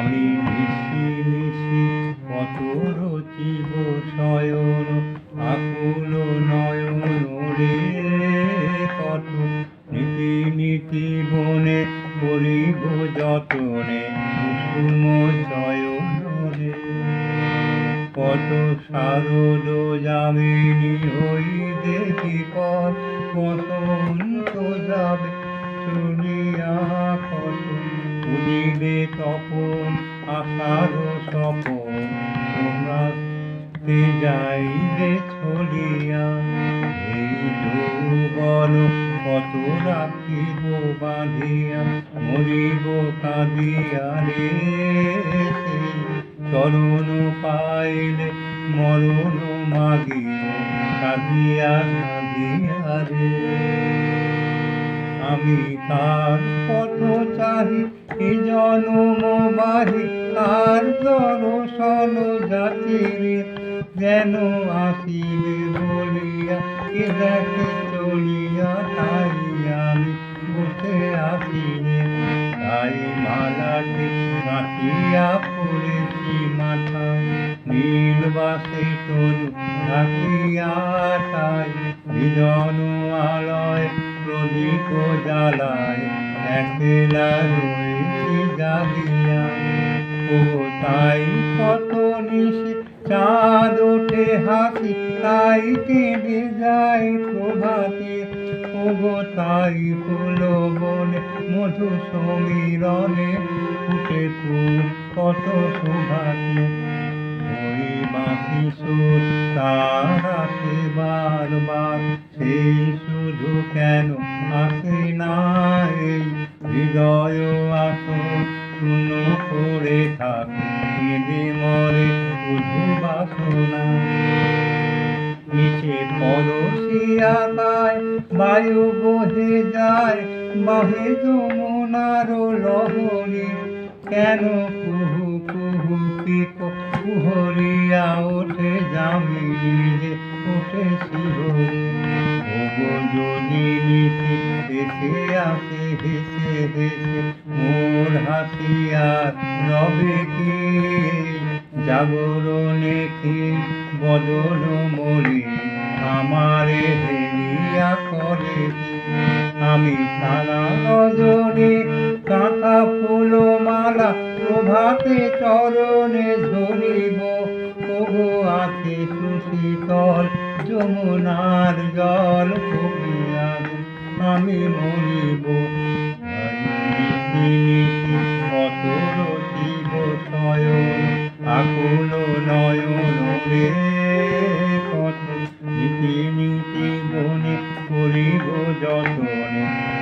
আমি নিশি নিশি কত রচিব শয়ন, আকুল নয়ন রে কত? নীতি নীতি বনে করিব যতনে, কুসুম চয়ন কত শারদ যামিনী হই দেখি পর বসন্ত যাবে চলিয়া কত। উদিবে তপন আশার সপন তোমরা যাইবে ছলিয়া এই যৌবন কত রাখিব বাঁধিয়া মরিব কাঁদিয়া রে চরণ পাইলে মরণ মাগিব কাঁদিয়া কাঁদিয়া রে আমি কার পথ চাহি এ জনম বাহি কার দর্শন যাচিবে যেন আসিবে বলিয়া এ দেখে চলিয়া তাই আমি বসে আসিবে তাই মালাটি কাটিয়া পড়েছি মাথায় নীলবাসে তনু ঢাকিয়া তাই বিজন আলয় প্রদীপ জ্বালায় একলা ও তাই কত নিশি চাঁদ ওঠে হাসি তাই কেঁদে যায় প্রভাতে ও গো তাই বনে মধু সমীরণে ফুটে ফুল কত শোভাতে ওই বাঁশি সুর তার বারবার সেই শুধু কেন আসে না হৃদয় আসন শূন্য করে থাকে কেঁদে মরে শুধু বাসনা। নিচে পরশিয়া গায় বায়ু বহে যায়, বাহে যমুনার লহরী কেন কুহু কুহু পিক কুহরিয়া ওঠে জামিনী ওঠে শিহরি আসে হেসে হেসে মোর হাসিয়ার রবে কি? জাগরণে কি বদল মরি আমারে হেরিয়া করে। আমি সারা রজনী কাঁথা ফুল মালা প্রভাতে চরণে ঝরিব ওগো আছে সুশীতল যমুনার জল কবিয়া আমি মরিব। কত রচিব শয়ন। আকুল নয়ন রে কত নীতি নীতি গণিত করিব যতনে।